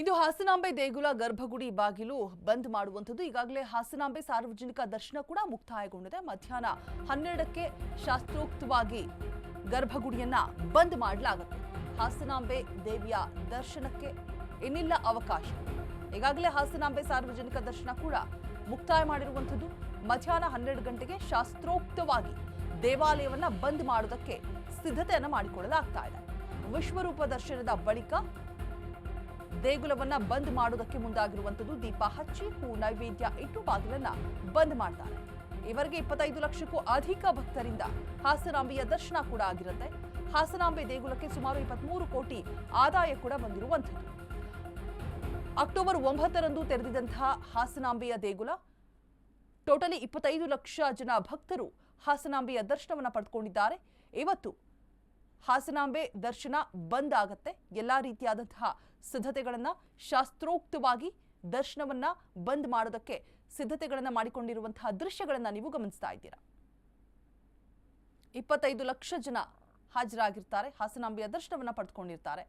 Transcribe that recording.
ಇದು ಹಾಸನಾಂಬೆ ದೇಗುಲ ಗರ್ಭಗುಡಿ ಬಾಗಿಲು ಬಂದ್ ಮಾಡುವಂಥದ್ದು. ಈಗಾಗಲೇ ಹಾಸನಾಂಬೆ ಸಾರ್ವಜನಿಕ ದರ್ಶನ ಕೂಡ ಮುಕ್ತಾಯಗೊಂಡಿದೆ. ಮಧ್ಯಾಹ್ನ ಹನ್ನೆರಡಕ್ಕೆ ಶಾಸ್ತ್ರೋಕ್ತವಾಗಿ ಗರ್ಭಗುಡಿಯನ್ನ ಬಂದ್ ಮಾಡಲಾಗುತ್ತೆ. ಹಾಸನಾಂಬೆ ದೇವಿಯ ದರ್ಶನಕ್ಕೆ ಇನ್ನಿಲ್ಲ ಅವಕಾಶ. ಈಗಾಗಲೇ ಹಾಸನಾಂಬೆ ಸಾರ್ವಜನಿಕ ದರ್ಶನ ಕೂಡ ಮುಕ್ತಾಯ ಮಾಡಿರುವಂಥದ್ದು. ಮಧ್ಯಾಹ್ನ ಹನ್ನೆರಡು ಗಂಟೆಗೆ ಶಾಸ್ತ್ರೋಕ್ತವಾಗಿ ದೇವಾಲಯವನ್ನ ಬಂದ್ ಮಾಡೋದಕ್ಕೆ ಸಿದ್ಧತೆಯನ್ನು ಮಾಡಿಕೊಳ್ಳಲಾಗ್ತಾ ಇದೆ. ವಿಶ್ವರೂಪ ದರ್ಶನದ ಬಳಿಕ ದೇಗುಲವನ್ನ ಬಂದ್ ಮಾಡೋದಕ್ಕೆ ಮುಂದಾಗಿರುವಂತದ್ದು ದೀಪ ಹಚ್ಚಿ, ಹೂ ನೈವೇದ್ಯ ಇಟ್ಟು ಬಾಗಿಲನ್ನ ಬಂದ್ ಮಾಡ್ತಾರೆ. ಇವರಿಗೆ ಇಪ್ಪತ್ತೈದು ಲಕ್ಷಕ್ಕೂ ಅಧಿಕ ಭಕ್ತರಿಂದ ಹಾಸನಾಂಬೆಯ ದರ್ಶನ ಕೂಡ ಆಗಿರುತ್ತೆ. ಹಾಸನಾಂಬೆ ದೇಗುಲಕ್ಕೆ ಸುಮಾರು ಇಪ್ಪತ್ಮೂರು ಕೋಟಿ ಆದಾಯ ಕೂಡ ಬಂದಿರುವಂಥದ್ದು. ಅಕ್ಟೋಬರ್ ಒಂಬತ್ತರಂದು ತೆರೆದಿದ್ದಂತಹ ಹಾಸನಾಂಬೆಯ ದೇಗುಲ, ಟೋಟಲಿ ಇಪ್ಪತ್ತೈದು ಲಕ್ಷ ಜನ ಭಕ್ತರು ಹಾಸನಾಂಬೆಯ ದರ್ಶನವನ್ನು ಪಡೆದುಕೊಂಡಿದ್ದಾರೆ ಇವತ್ತು ಹಾಸನಾಂಬೆ ದರ್ಶನ ಬಂದ್ ಆಗತ್ತೆ. ಎಲ್ಲಾ ರೀತಿಯಾದಂತಹ ಸಿದ್ಧತೆಗಳನ್ನ ಶಾಸ್ತ್ರೋಕ್ತವಾಗಿ ದರ್ಶನವನ್ನ ಬಂದ್ ಮಾಡೋದಕ್ಕೆ ಸಿದ್ಧತೆಗಳನ್ನ ಮಾಡಿಕೊಂಡಿರುವಂತಹ ದೃಶ್ಯಗಳನ್ನ ನೀವು ಗಮನಿಸ್ತಾ ಇದ್ದೀರಾ? ಇಪ್ಪತ್ತೈದು ಲಕ್ಷ ಜನ ಹಾಜರಾಗಿರ್ತಾರೆ, ಹಾಸನಾಂಬೆಯ ದರ್ಶನವನ್ನ ಪಡೆದುಕೊಂಡಿರ್ತಾರೆ